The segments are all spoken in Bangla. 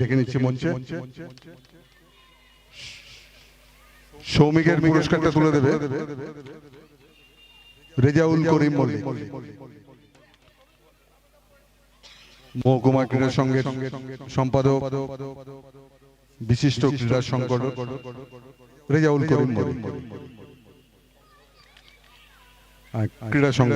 ডেকে নিচ্ছি মঞ্চে। সৌমিকের পুরস্কারটা তুলে দেবে। রেজাউল করিম মল্লিক। মহকুমা ক্রীড়া সংঘের সম্পাদক বিশিষ্ট ক্রীড়া সংগঠক রেজাউল করিম মল্লিক। ক্রীড়া সংঘ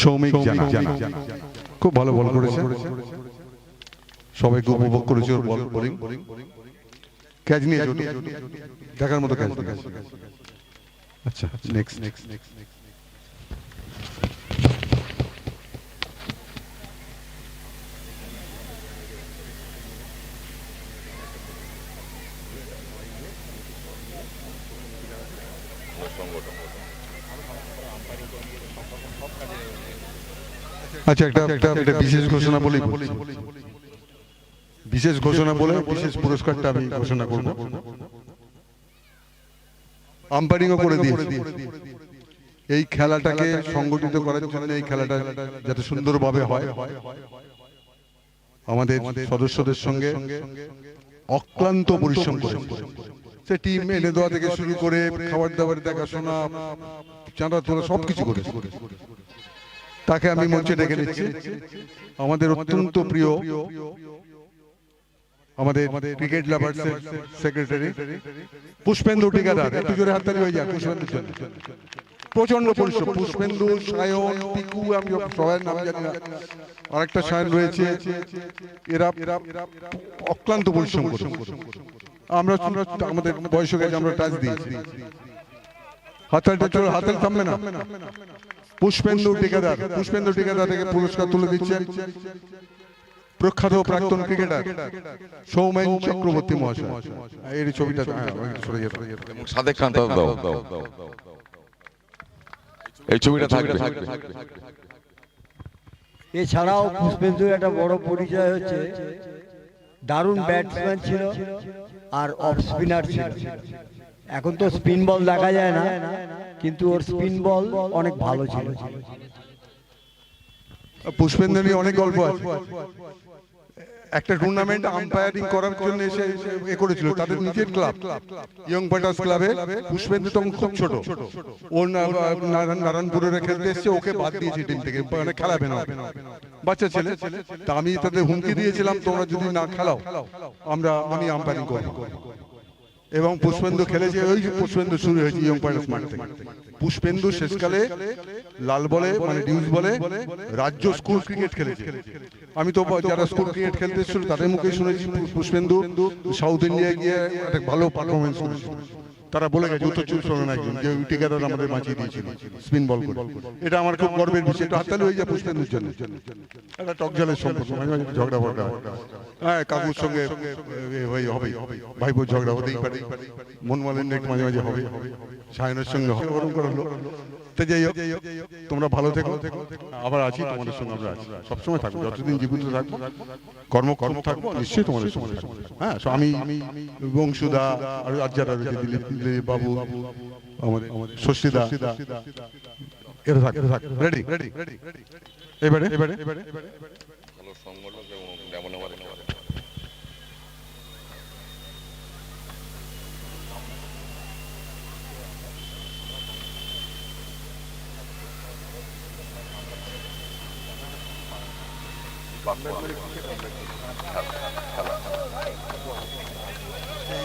সৌমিক জানা। খুব ভালো বল করেছে। সবাইকে উপভোগ করেছে ওর বল বোলিং। ক্যাচ নিয়ে দেখার মতো ক্যাচ আচ্ছা। নেক্সট নেক্সট নেক্সট আচ্ছা একটা একটা একটা বিশেষ ঘোষণা বলি। বিশেষ ঘোষণা বলে বিশেষ পুরস্কারটা আমি ঘোষণা করব। আম্পায়ারিংও করে দিয়েছি। এই খেলাটাকে সংগঠিত করার জন্য এই খেলাটা যাতে সুন্দরভাবে হয়। আমাদের সদস্যদের সঙ্গে অক্লান্ত পরিশ্রম করে। সে টিম এনে দেওয়া থেকে শুরু করে, খাবার দাবার দেখাশোনা চাঁদা তোলা সবকিছু করে তাকে আমি মঞ্চে ডেকে নিচ্ছি। আমাদের অত্যন্ত প্রিয় আমাদের cricket lovers secretary Pushpendu Tikadar একটু জোরে হাততালি হয়ে যায় পুষ্পেন্দুর জন্য প্রচণ্ড পরিশ্রম। পুষ্পেন্দু সায়ন পিকু আমি সবার নাম জানি না। আরেকটা সায়ন রয়েছে। এরা এরা অক্লান্ত পরিশ্রম আমরা আমাদের বয়স হয়ে গেছে আমরা টাচ দিয়েছি হাততালিটা চলো হাততালি থামবে না। পুষ্পেন্দু টিকাদার পুষ্পেন্দু টিকাদার থেকে পুরস্কার তুলে দিচ্ছেন প্রখ্যাত প্রাক্তন ক্রিকেটার সৌমেন চক্রবর্তী মহাশয় এই ছবিটা হ্যাঁ, সাদেক খান দাও দাও এই ছবিটা থাকবে এছাড়াও পুষ্পেন্দুর একটা বড় পরিচয় হচ্ছে দারুণ ব্যাটসম্যান ছিল আর অফ স্পিনার ছিল এখন তো স্পিন বল দেখা যায় না, কিন্তু ওর স্পিন বল অনেক ভালো ছিল। পুষ্পেন্দু নিয়ে অনেক গল্প আছে। একটা টুর্নামেন্ট আম্পায়ারিং করার জন্য এসে এ করেছিল, তাদের নিজের ক্লাব ইয়ং ফাইটার্স ক্লাবে পুষ্পেন্দু তখন খুব ছোট। ও না- নারায়ণ- নারায়ণপুরের খেলতে এসছে, ওকে বাদ দিয়েছে টিম থেকে মানে খেলাবে না বাচ্চা ছেলে, তা আমি তাদের হুমকি দিয়েছিলাম, তোমরা যদি না খেলাও, আমরা আমি আম্পায়ারিং করব। এবং পুষ্পেন্দু খেলেছে ওই পুষ্পেন্দু শুরু হয়েছে ইয়ং পয়েন্ট মাঠ থেকে। পুষ্পেন্দু শেষকালে লাল বলে মানে ডিউজ বলে রাজ্য স্কুল ক্রিকেট খেলেছে। আমি তো যারা স্কুল ক্রিকেট খেলতে এসেছিল তাদের মুখে শুনেছি পুষ্পেন্দু সাউথ ইন্ডিয়া গিয়ে একটা ভালো পারফরমেন্স করেছিল। তারা বলে গেছে উত্তর চব্বিশ পরগনা একজন যে টিকাদার আমাদের বাঁচিয়ে দিয়েছিল। স্পিন বল করে। এটা আমার খুব গর্বের বিষয়। এটা হাততালি হয়ে যায় পুষ্পেন্দুর জন্য একটা টকঝালের সম্পর্ক। মাঝে মাঝে ঝগড়া ফগড়া হ্যাঁ। কাকুর সঙ্গে হয়ে হবে। ভাই বোন ঝগড়া হতেই পারে। মন মালিন্য একটু মাঝে মাঝে হবে। সায়নের সঙ্গে হবে ওরকম করে হলো। তো যাই হোক তোমরা ভালো থেকো। আবার আছি তোমাদের সঙ্গে আমরা আছি। সবসময় থাকব যতদিন জীবিত থাকব। কর্ম কর্ম থাকব নিশ্চয়ই তোমাদের সঙ্গে থাকব। হ্যাঁ আমি বংশুদা আর আর যারা রয়েছে দিলীপ। দিলীপ বাবু, আমাদের ষষ্ঠীদা এরা থাক রেডি রেডি এবারে এবারে? এবারে ভালো সংগঠক এবং যেমন আমাদের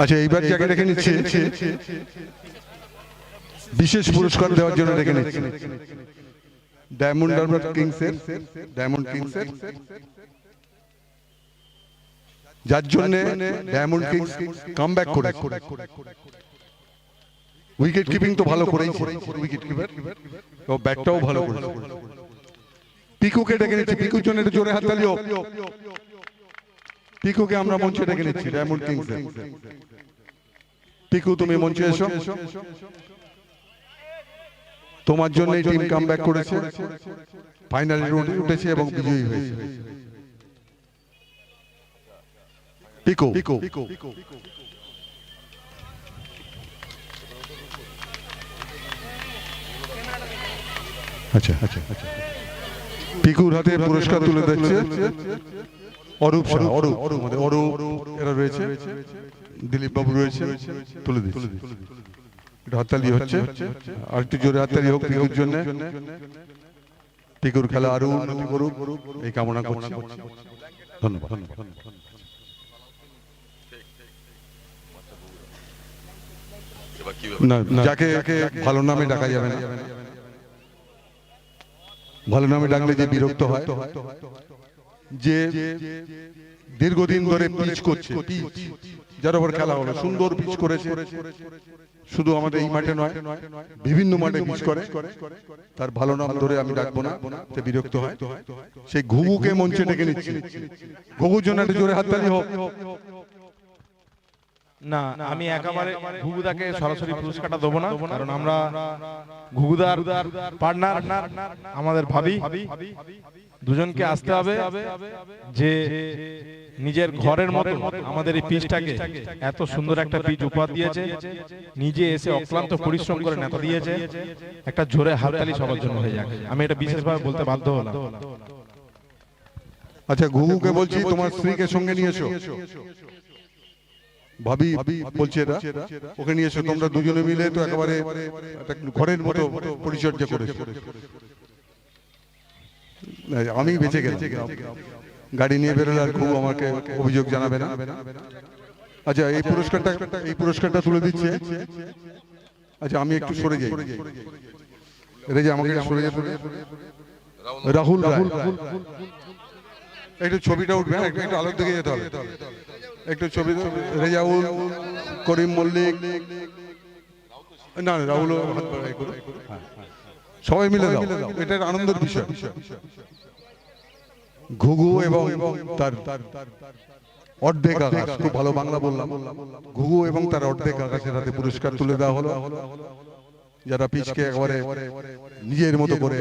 আচ্ছা এইবার যাকে রেখে নিচ্ছে। বিশেষ পুরস্কার দেওয়ার জন্য রেখে নিচ্ছি। ডায়মন্ড হারবার কিংসের ডায়মন্ড কিংসের যার জন্য ডায়মন্ড কিংস কাম ব্যাক করে উইকেট কিপিং তো ভালো করেই উইকেট কিপার ও ব্যাটটাও ভালো করেছে। পিকুকে ডেকে নিচ্ছি। পিকুর জন্য একটু জোরে হাততালি। হোক পিকুকে আমরা মঞ্চে ডেকে নিচ্ছি ডায়মন্ড কিংস পিকু তুমি মঞ্চে এসো। তোমার জন্য টিম কাম ব্যাক করেছে। ফাইনালে উঠেছে এবং বিজয়ী হয়েছে। পিকু পিকু আচ্ছা আচ্ছা আচ্ছা। পিকুর হাতে পুরস্কার তুলে দিচ্ছে। অরূপ অরূপ আমাদের অরূপ এরা রয়েছে। দিলীপ বাবু রয়েছে তুলে দিচ্ছে। হাততালি হচ্ছে। আর একটু জোরে হাততালি হোক পিকুর জন্য। পিকুর খেলা আরও উন্নতি করুক। এই কামনা করছি। ধন্যবাদ। না যাকে ভালো নামে ডাকা যাবে না। ভালো নামে ডাকলে যে বিরক্ত হয়। যে দীর্ঘদিন ধরে পিচ করছে। যার উপর খেলা হলো। সুন্দর পিচ করেছে। শুধু আমাদের এই মাঠে নয়, বিভিন্ন মাঠে পিচ করে। তার ভালো নাম ধরে আমি ডাকবো না, সে বিরক্ত হয়। সেই ঘুঘুকে মঞ্চে ডেকে নিচ্ছি। ঘুঘুর জন্য একটা জোরে হাততালি হোক। না, আমি একেবারে ঘুগুদাকে সরাসরি পুরস্কারটা দেবো না, কারণ আমরা ঘুগুদার পার্টনার আমাদের ভাবি। দুজনকে আসতে হবে যে নিজের ঘরের মতো আমাদের এই পিচটাকে এত সুন্দর একটা পিচ উপহার দিয়েছে। নিজে এসে অক্লান্ত পরিশ্রম করে নেতা দিয়েছে। একটা জোরে হাততালি সবার জন্য হয়ে যাক। আমি এটা বিশেষভাবে বলতে বাধ্য হলাম। আচ্ছা ঘুঘুকে বলছি তোমার স্ত্রীকে সঙ্গে নিয়ে এসো ভাবি বলছে এটা। ওকে নিয়ে এসো তোমরা দুজনে মিলে তো একেবারে একটা ঘরের মতো পরিচর্যা করেছ। আমি বেঁচে গেলাম। গাড়ি নিয়ে বেরোলে আর ঘুঘু আমাকে অভিযোগ জানাবে না। আচ্ছা এই পুরস্কারটা এই পুরস্কারটা তুলে দিচ্ছে। আচ্ছা আমি একটু সরে যাই। রেজা আমাকে সরে যেতে। রাহুল রাহুল একটু ছবিটা উঠবে হ্যাঁ, একটু একটু আলোর দিকে যেতে হবে। একটু ছবি। রেজাউল করিম মল্লিক। না না রাহুল হাত হ্যাঁ। সবাই মিলে দাও। এটা আনন্দের বিষয়। ঘুঘু এবং তার অর্ধেক আকাশ। খুব ভালো বাংলা বললাম। ঘুঘু এবং তার অর্ধেক আকাশের হাতে পুরস্কার তুলে দেওয়া হলো। যারা পিচকে একেবারে নিজের মতো করে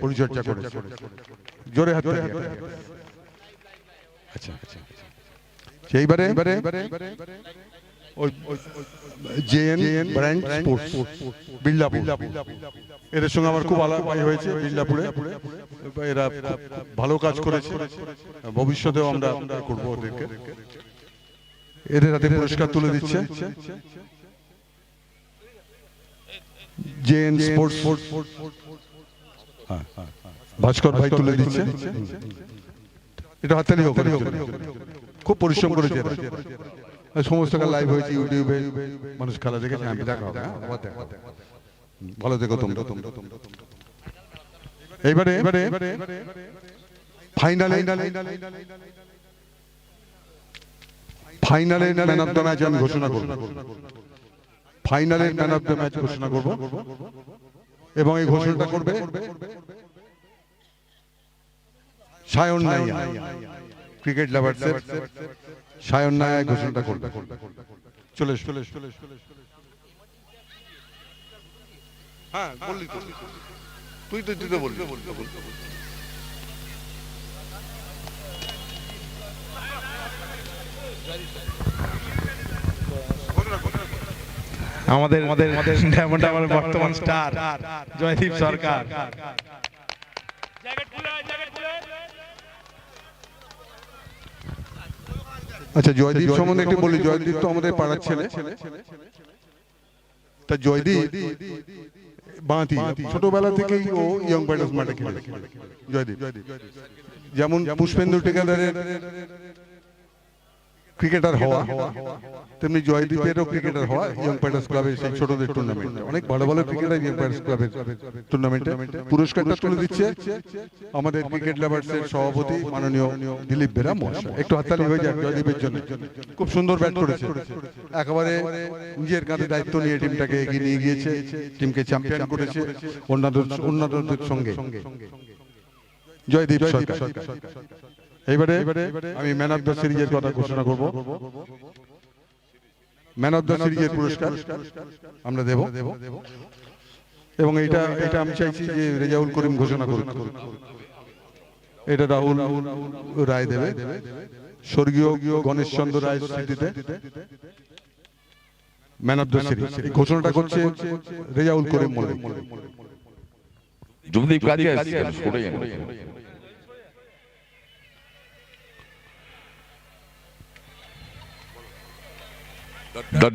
পরিচর্যা করে জোরে হাত তালি। আচ্ছা আচ্ছা। সেইবারে? এদের সঙ্গে আমার খুব আলাপ হয়েছে বিল্লাপুরে। এরা ভালো কাজ করেছে। ভবিষ্যতেও আমরা করব ওদেরকে। এদের হাতে পুরস্কার তুলে দিচ্ছে। JN sports. হ্যাঁ, ভাস্কর ভাই তুলে দিচ্ছে। এটা খুব পরিশ্রম করেছে সমস্ত লাইভ হয়েছে ইউটিউবে মানুষ খেলা দেখেছে আমি দেখা হবে হ্যাঁ? হবে। হুম, ভালো দেখো তোমরা। এইবারে এবারে ফাইনালে ফাইনালে ম্যান অফ দ্য ম্যাচ আমি ঘোষণা করব। ফাইনালে ম্যান অফ দ্য ম্যাচ ঘোষণা করব। এবং এই ঘোষণাটা করবে সায়ন নাইয়া। ক্রিকেট লাভার্সের সায়ন নায়া ঘোষণাটা করবে। চলে এসো, চলে চলে। হ্যাঁ বললি তুই তো। তুই তো বললি। আমাদের আমাদের আমার বর্তমান স্টার জয়দীপ সরকার। আচ্ছা জয়দীপ সম্বন্ধে একটু বলি। জয়দীপ তো আমাদের পাড়ার ছেলে। তা জয়দীপ বাঁতি ছোটবেলা থেকেই ও ইয়ং ব্যাটার্স মাঠে খেলে জয়দীপ। যেমন পুষ্পেন্দু টেকাদারের ক্রিকেটার হওয়া। তেমনি জয়দীপেরও ক্রিকেটার হওয়া ইয়ং প্যাটার্স ক্লাবের সেই ছোটদের টুর্নামেন্ট অনেক ভালো ভালো ক্রিকেটার ইয়ং প্যাটার্স ক্লাবের টুর্নামেন্টে পুরস্কারটা তুলে দিচ্ছে আমাদের ক্রিকেট লাভার্সের সভাপতি মাননীয় দিলীপ বেরা মহাশয়। একটু হাততালি হয়ে যাক জয়দীপের জন্য। খুব সুন্দর ব্যাট করেছে। একেবারে নিজের কাঁধে দায়িত্ব নিয়ে টিমটাকে এগিয়ে নিয়ে গিয়েছে। টিমকে চ্যাম্পিয়ন করেছে অন্যান্য অন্যান্যদের সঙ্গে। জয়দীপ সরকার। এইবারে আমি ম্যান অফ দ্য সিরিজের কথা ঘোষণা করব। ম্যান অফ দ্য সিরিজের পুরস্কার আমরা দেব। এবং এটা এটা আমি চাইছি যে রেজাউল করিম ঘোষণা করুন এটা রাহুল রায় দেবে। স্বর্গীয় গণেশ চন্দ্র রায়ের স্মৃতিতে ম্যান অফ দ্য সিরিজ এই ঘোষণাটা করছে রেজাউল করিম মল্লিক। যুবদীপ কাজে আসছে দ্য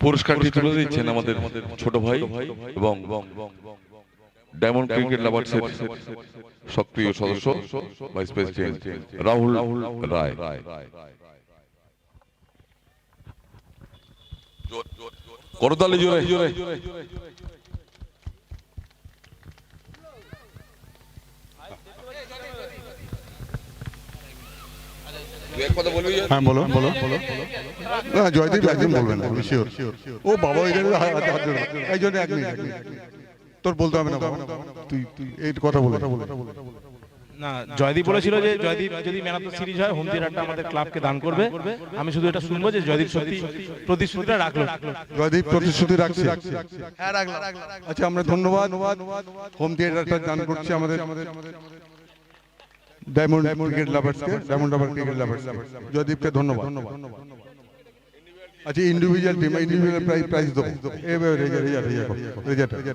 পুরস্কারটি তুলে দিচ্ছেন আমাদের ছোট ভাই এবং ডায়মন্ড ক্রিকেট লাভার্সের সক্রিয় সদস্য ভাইস প্রেসিডেন্ট রাহুল রায়। করতালি জোরে জোরে। হ্যাঁ বলো বলো বলো। না জয়দীপ বলবেন শিওর ও বাবা এক মিনিট তোর বলতে হবে না তুই তুই এই কথা বলে। না জয়দীপ বলেছিল যে জয়দীপ যদি man of the series home home থিয়েটারটা আমাদের ক্লাবকে দান করবে। আমি শুধু এটা শুনব যে জয়দীপ সত্যি প্রতিশ্রুতিটা রাখল। জয়দীপ প্রতিশ্রুতি রাখছে। আচ্ছা আমরা ধন্যবাদ। হোম থিয়েটারটা দান করছি আমাদের। ডায়মন্ড ক্রিকেট লাভার্সকে ডায়মন্ড লাভার ক্রিকেট লাভার্স জয়দীপকে ধন্যবাদ। আচ্ছা individual team individual prize prize দেবো। এবার রেজাল্ট রেজাল্ট রেজাল্ট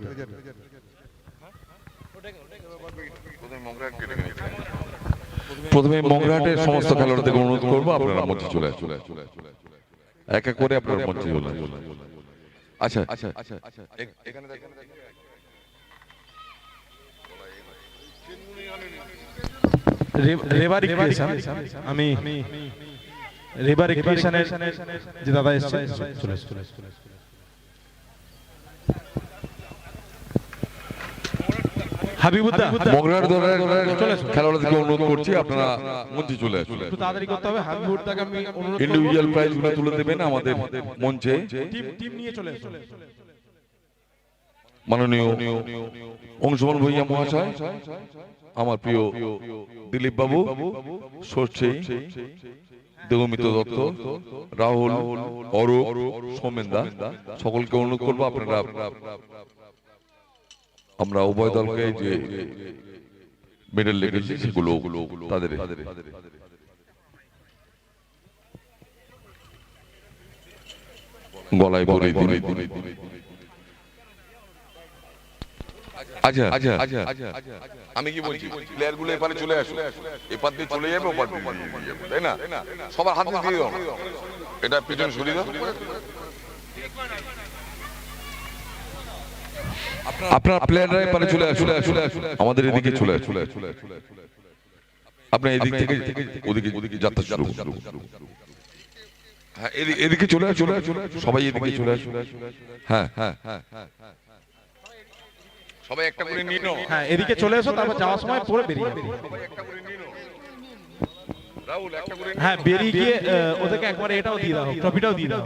প্রথমে মংরাহাটের সমস্ত খেলোয়াড়দের অনুরোধ করব, আপনারা মঞ্চে চলে আসুন। এক এক করে আপনারা মঞ্চে চলে আসুন। আচ্ছা আচ্ছা এ- এখানে রেবার ক্রিয়েশন আমি রেবার ক্রিয়েশনের যে দাদা এসেছে চলে এসেছে, চলে হাবিবুদ্দা মংরাহাট দলের খেলোয়াড়দেরকে অনুরোধ করছি আপনারা মঞ্চে চলে আসুন। একটু তাড়াতাড়ি করতে হবে হাবিবুদ্দাকে আমি অনুরোধ ইন্ডিভিজুয়াল প্রাইজগুলো তুলে দেবেন আমাদের মঞ্চে। টিম টিম নিয়ে চলে মাননীয় অংশমান ভূঁইয়া মহাশয়। আমার প্রিয় দিলীপ বাবু সর্ষে দেবমিত দত্ত রাহুল অরূপ সোমেন্দা সকলকে অনুরোধ করব আপনারা আমরা উভয় দলকে যে মেডেল লেগেছে সেগুলো তাদের গলায় পরে দিন। আচ্ছা আচ্ছা আচ্ছা আমি কি বলছি? প্লেয়ারগুলো এপারে চলে আসো এপার দিয়ে চলে যাবে ওপার দিয়ে যাবে, তাই না? সবার হাতে দিয়ে দাও। এটা পিছনে সরিয়ে দাও। আপনার প্লেয়াররা এপারে চলে আসো চলে আসো আমাদের এদিকে চলে আসো চলে আসো আপনার এদিক থেকে ওদিকে ওদিকে যাত্রা শুরু করুন। হ্যাঁ এদিকে চলে আসো চলে আসো সবাই এদিকে চলে আসো হ্যাঁ হ্যাঁ হ্যাঁ। সবাই একটা করে হ্যাঁ এদিকে চলে এসো তারপর যাওয়ার সময় পরে বেরিয়ে যাবে। রাহুল একটা করে হ্যাঁ বেরিয়ে গিয়ে ওদেরকে একবারে এটাও দিয়ে দাও ট্রফিটাও দিয়ে দাও।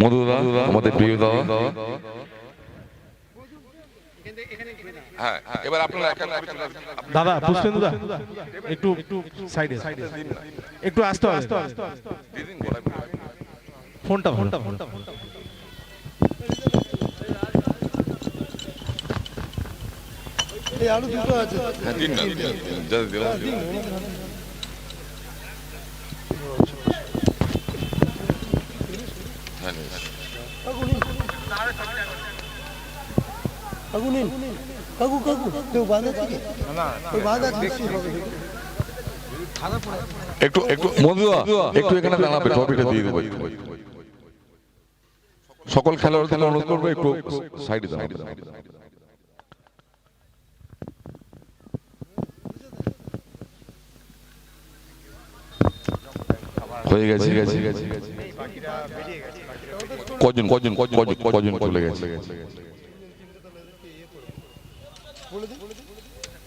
মধুদা আমাদের প্রিয় দাদা হ্যাঁ এবার আপনারা। দাদা পুষ্পেন্দু দা একটু একটু সাইডে একটু আসতে হবে দিন ফোনটা ফোনটা ফোনটা নিন। কাকুনিন কাকু কাকু। কেউ বাঁধা থেকে ওই বাঁধা দেখছি একটু একটু একটু এখানে দাঁড়াবে ট্রফিটা দিয়ে দেবো একটু। সকল খেলোয়াড়দের অনুরোধ করব একটু সাইডে দাঁড়াবে হয়ে গেছে। গেছে গেছে। কজন কজন কজন কজন চলে গেছে?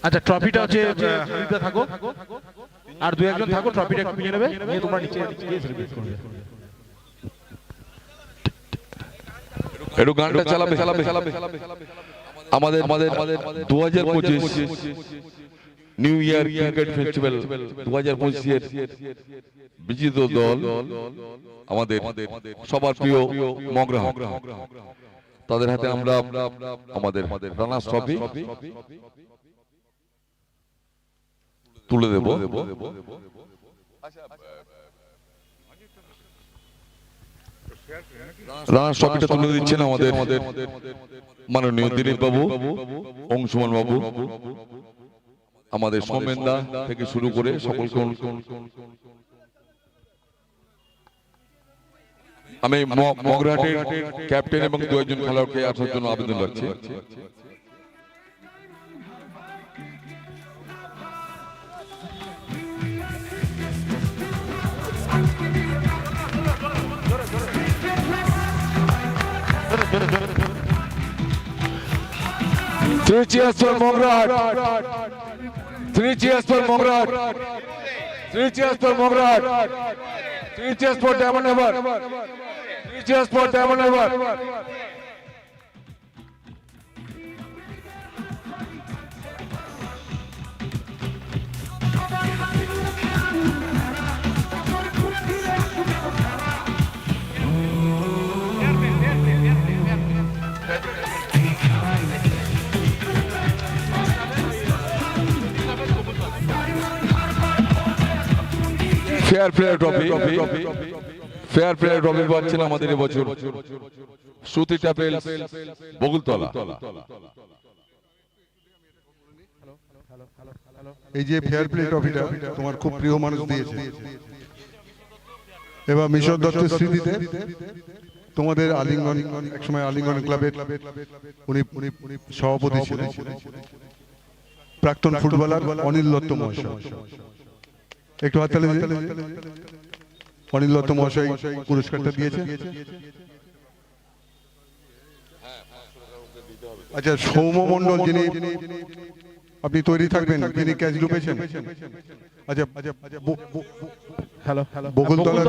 আচ্ছা ট্রফিটা হচ্ছে থাকো আর দু একজন থাকো ট্রফিটা একটু নিয়ে নেবে। নিয়ে তোমরা নিচে গিয়ে celebrate করবে। একটু গানটা চালাবে। চালাবে। চালাবে। আমাদের আমাদের দু হাজার পঁচিশ নিউ ইয়ার ক্রিকেট ফেস্টিভ্যাল দু হাজার পঁচিশের বিজিত দল আমাদের সবার প্রিয় মগরা তাদের হাতে আমরা আমাদের রানার্স ট্রফি তুলে দেব। তুলে দিচ্ছেন আমাদের মাননীয় দিলীপ বাবু, অংশুমান বাবু, আমাদের সোমেন্দা থেকে শুরু করে সকলকে অনু- আমি মগরাটের ক্যাপ্টেন এবং দু একজন খেলোয়াড়কে আসার জন্য আবেদন রাখছি। Three cheers for Mograd. Three cheers for Mograd. Three cheers for Mograd. Three cheers for Diamond Ever. Three cheers for Diamond Ever. Fair player trophy fair player trophy পাচ্ছেন আমাদের এবছর শ্রুতি ট্যাপেল বগুলতলা। এই যে ফেয়ার প্লে ট্রফিটা তোমার খুব প্রিয় মানুষ দিয়েছে। এবার মিশর দত্তের স্মৃতিতে তোমাদের আলিঙ্গন একসময় আলিঙ্গন ক্লাবের উনি সভাপতি ছিলেন। প্রাক্তন ফুটবলার অনিল দত্ত মহাশয়। একটু হাততালি। অনিল দত্ত মহাশয় পুরস্কারটা দিয়েছে। আচ্ছা সৌম্য মণ্ডল যিনি আপনি তৈরি থাকবেন যিনি ক্যাচ লুপেছেন। আচ্ছা হ্যালো হ্যালো। বকুলতলা-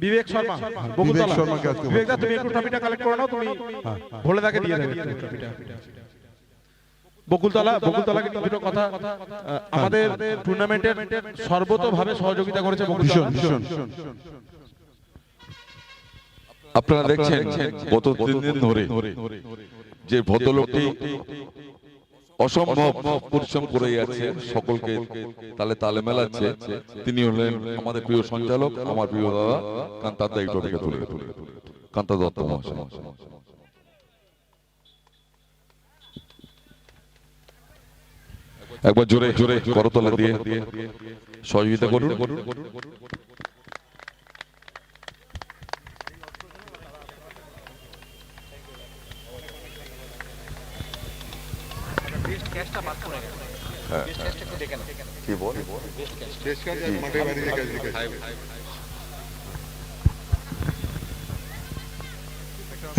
বিবেক শর্মা। বকুলতলা। বিবেক দা তুমি একটু ট্রফিটা কালেক্ট করে নাও তুমি ভোলে দাকে দিয়ে দেবে ট্রফিটা। বকুলতলা বকুলতলা কিন্তু কথা আমাদের টুর্নামেন্টের সর্বতভাবে সহযোগিতা করেছে বকুলতলা। আপনারা দেখছেন গত তিন দিন ধরে যে ভদ্রলোকটি অসম্ভব পরিশ্রম করে যাচ্ছে সকলকে তালে তালে মেলাচ্ছে। তিনি হলেন আমাদের প্রিয় সঞ্চালক আমার প্রিয় দাদা কান্তার দায়ী ট্রফিকে তুলে তুলে কান্তা দত্ত মহাশয়। একবার জোরে জোরে করতলা দিয়ে। সহযোগিতা করুন।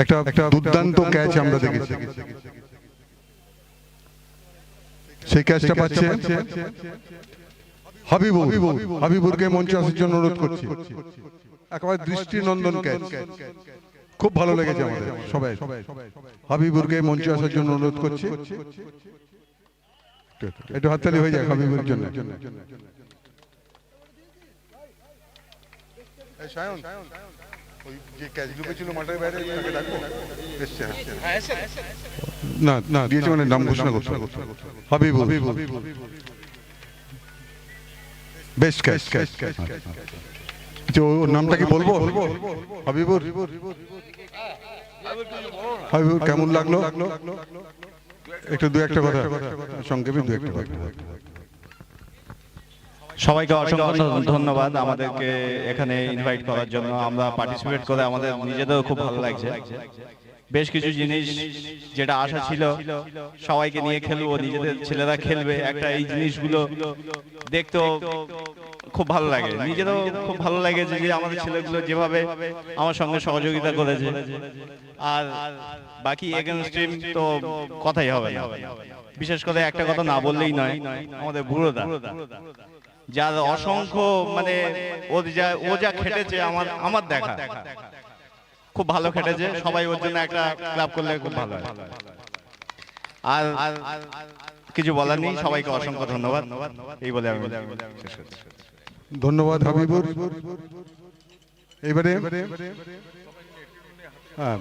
একটা একটা দুর্দান্ত ক্যাচ আমরা দেখেছি। সেই ক্যাচটা পাচ্ছে। হাবিবুর হাবিবুরকে মঞ্চে আসার জন্য অনুরোধ করছি। একেবারে দৃষ্টিনন্দন ক্যাচ। খুব ভালো লেগেছে আমাদের সবাই। হাবিবুরকে মঞ্চে আসার জন্য অনুরোধ করছি। একটু হাততালি হয়ে যাক হাবিবুর জন্য। ওই যে ক্যাচগুলো ছিল মাঠের বাইরে তাকে ডাকবো এসছে না না দিয়েছে মানে নাম ঘোষণা করছে ক্যাচ আচ্ছা ওর নামটা কি বলব? হাবিবুর হাবিবুর কেমন লাগল? একটু দু একটা কথা। সংক্ষেপে দু একটা কথা। সবাইকে অসংখ্য ধন্যবাদ আমাদেরকে এখানে ইনভাইট করার জন্য। আমরা পার্টিসিপেট করে আমাদের নিজেদেরও খুব ভালো লাগছে। বেশ কিছু জিনিস যেটা আশা ছিল, সবাইকে নিয়ে খেলব, নিজেদের ছেলেরা খেলবে, একটা এই জিনিসগুলো দেখতেও খুব ভালো লাগে। নিজেরও খুব ভালো লাগেছে যে আমাদের ছেলেগুলো যেভাবে আমার সঙ্গে সহযোগিতা করেছে। আর বাকি এগেনস্ট তো কথাই হবে বিশেষ করে একটা কথা না বললেই নয়, আমাদের বুড়োদা। যার অসংখ্য মানে ও যা ও যা খেটেছে, আমার আমার দেখা। খুব ভালো খেটেছে সবাই ওর জন্য একটা ক্লাব করলে খুব ভালো হয়। আর কিছু বলার নেই সবাইকে অসংখ্য ধন্যবাদ। এই বলে আমি ধন্যবাদ হাবিবুর। এবারে? হ্যাঁ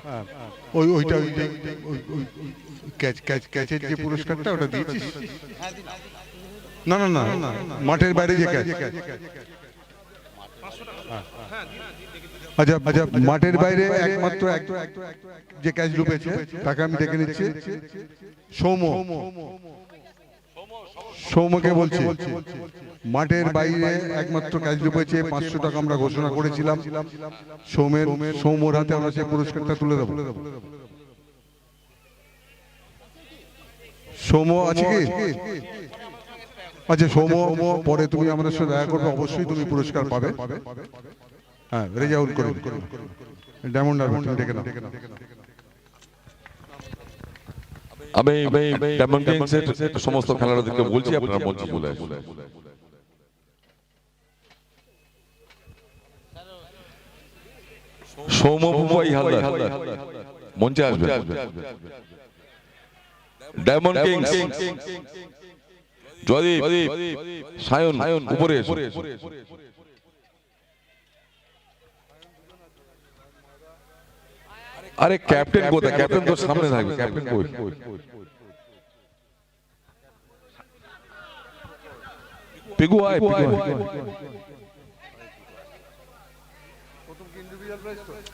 ওই ওইটা ওই যে- ওই- ওই- ওই ক্যাচ ক্যাচ ক্যাচের যে পুরস্কারটা ওটা দিয়েছিস? না না না মাঠের বাইরে যে ক্যাচ। আচ্ছা আচ্ছা মাঠের বাইরে একমাত্র যে ক্যাচ ডুবেছে তাকে আমি দেখে নিচ্ছি। সৌম সৌমকে বলছি। মাঠের বাইরে একমাত্র ক্যাচ ডুবেছে পাঁচশো টাকা আমরা ঘোষণা করেছিলাম। সৌমের সৌমর হাতে আমরা সেই পুরস্কারটা তুলে দেবো। সৌম আছে কি? আচ্ছা সৌম পরে তুমি আমাদের সাথে দেখা করবে। অবশ্যই তুমি পুরস্কার পাবে। হ্যাঁ আমি সমস্ত বলছি আপনারা মঞ্চে হালদার মঞ্চে আসবেন। ডায়মন্ড জয়দীপ সায়ন উপরে এসো। আরে ক্যাপ্টেন কোথায়? ক্যাপ্টেন তো সামনে থাকবে ক্যাপ্টেন কই পিকু আয় পিকু আয়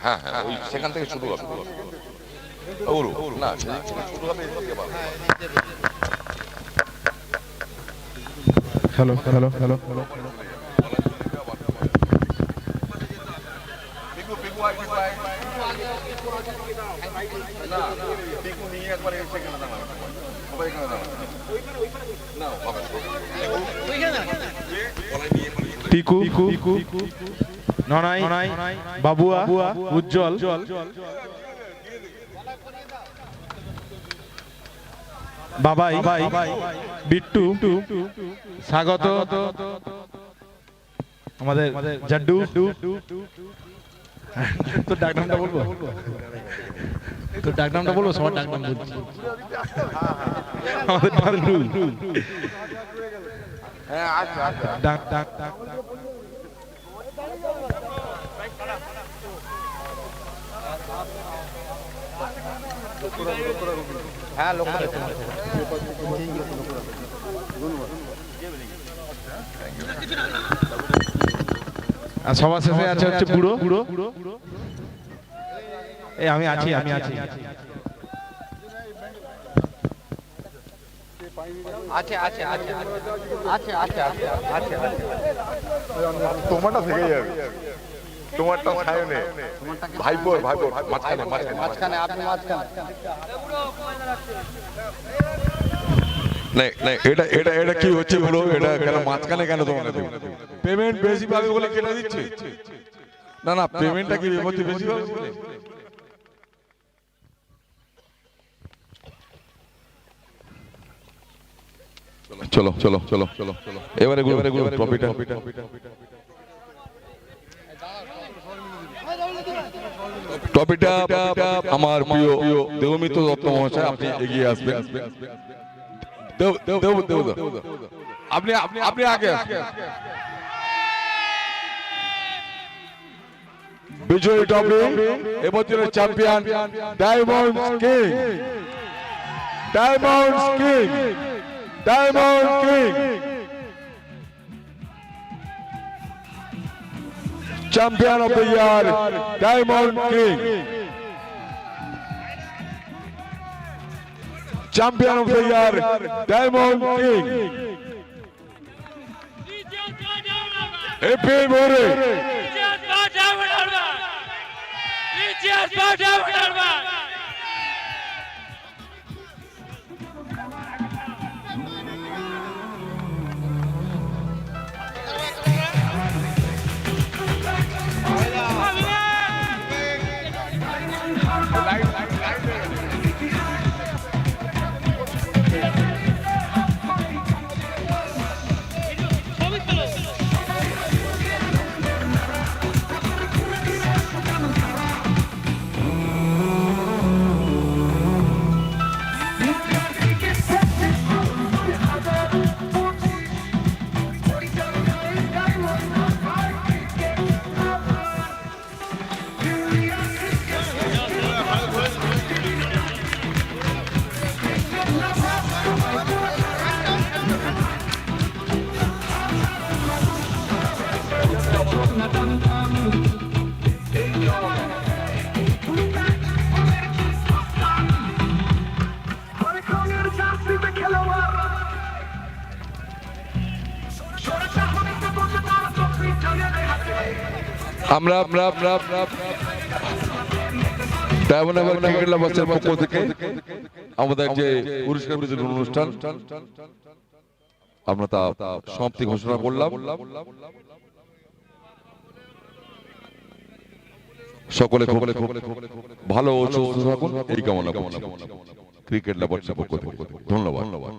হ্যাঁ হ্যাঁ ওই সেখান থেকে শুরু হবে। ওরু না সেখান থেকে শুরু হবে এরপর hello hello hello. Piku Nonai Babua Ujjwal. Babai Bittu স্বাগত। আমাদের জাড্ডু। তোর ডাক নামটা বলব? তোর ডাক নামটা বলব। সবার ডাক নাম বলছি আমাদের ডান্ডু ডাক ডাক ডাক। আর সবার শেষে আছে হচ্ছে বুড়ো। বুড়ো। এই আমি আছি আমি আছি। তোমারটা থেকে যাবে। তোমারটা সায়নে। ভাইপোর ভাইপোর মাঝখানে মাঝখানে মাঝখানে। আপনি মাঝখানে। না না এটা এটা এটা কি হচ্ছে বলো? এটা কেন মাঝখানে কেন তোমাকে দেবো? পেমেন্ট বেশি পাবে বলে কেটে দিচ্ছে না না পেমেন্টটা কি বিপত্তি বেশি পাবে বলে? চলো চলো চলো চলো এবারে গুলো এবারে গুলো ট্রফিটা ট্রফিটা আমার প্রিয় দেবমিত্র দত্ত মহাশয় আপনি এগিয়ে আসবেন দেব দেব দেব। আপনি আপনি আপনি আগে বিজয়ী ট্রফি এবছরের champion diamond king diamond king diamond king champion of the year diamond king champion of the year diamond king AP মোরে જીએસ પાઠવ કરવા আমরা আমরা আমরা পক্ষ থেকে আমাদের যে পুরস্কার বিতরণ অনুষ্ঠান, আমরা তা সমাপ্তি ঘোষণা করলাম। সকলে সকলে ভালো এই কামনা ক্রিকেট লাভার্সের পক্ষ থেকে। ধন্যবাদ ধন্যবাদ।